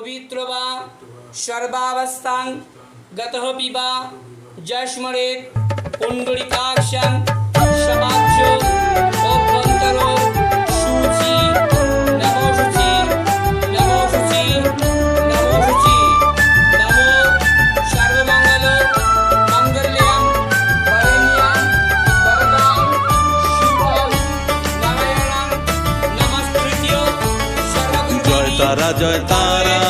পবিত্র বা সর্বাবস্থান গত পিবা যস্মরেত পুণ্ডরিকাক্ষাং সমাজ্য অভ্যন্তর শুচি নমো শুচি নমো শুচি নমো সর্বমঙ্গল মঙ্গল্যাং বরেণ্যাং বরদাং শুভং নারায়ণাং নমস্কৃত্য সর্বগুরু জয় তারা জয় তারা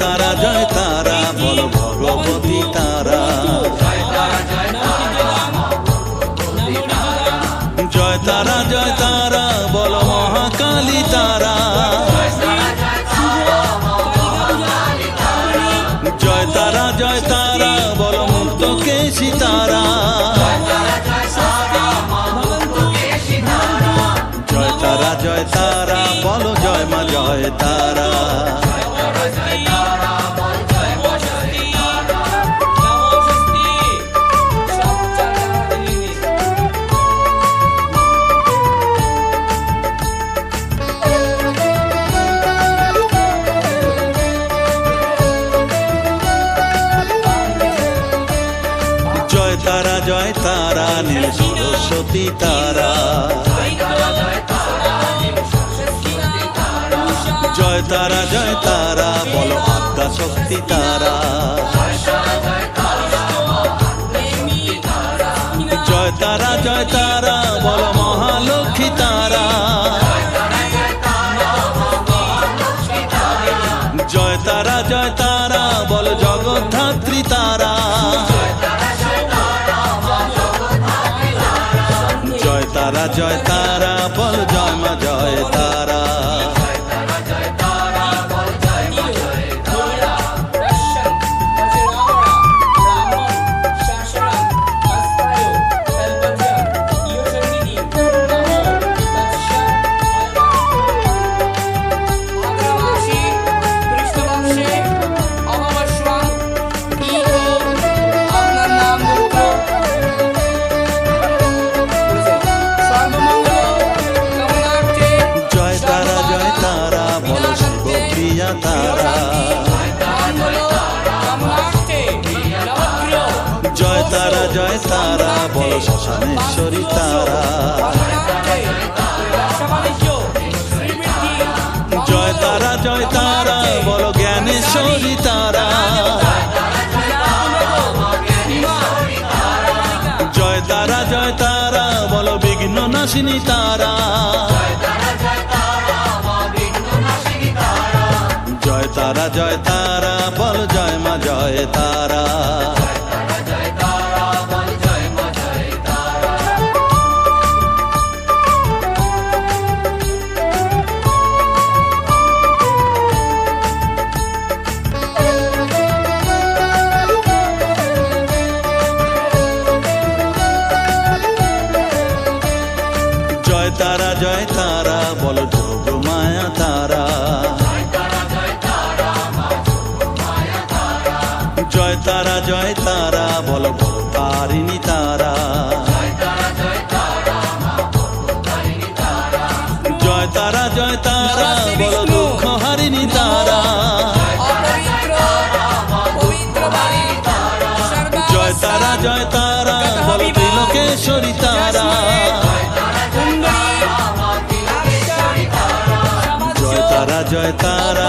তারা জয় তারা, বল ভগবতী তারা। জয় তারা জয় তারা, বল মহাকালী তারা। জয় তারা, জয় তারা জয় তারা নীল সরস্বতী তারা। জয় তারা জয় তারা, বলো আত্মা শক্তি তারা। জয় তারা জয় তারা জয় তারা বল জয় তারা, বল শ্মশানেশ্বরী তারা। জয় তারা জয় তারা, বল জ্ঞানেশ্বরী তারা। জয় তারা জয় তারা, বল বিঘ্ন নাশিনী তারা। জয় তারা জয় তারা, বল জয় মা, জয় তারা। জয় তারা জয় তারা বল তারিণী তারা। জয় তারা জয় তারা বল দুঃখ হারিণী তারা। জয় তারা জয় তারা বল ত্রিলোকেশ্বরী তারা। জয় তারা জয় তারা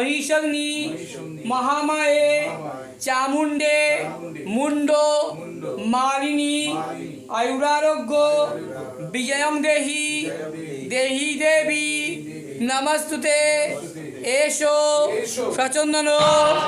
মহিষগ্নি মহামায়ে চামুণ্ডে মুন্ড মালিনী আয়ুরারোগ্য বিজয়ম দেহি দেহি দেবী নমস্তুতে এসো সচন্দন।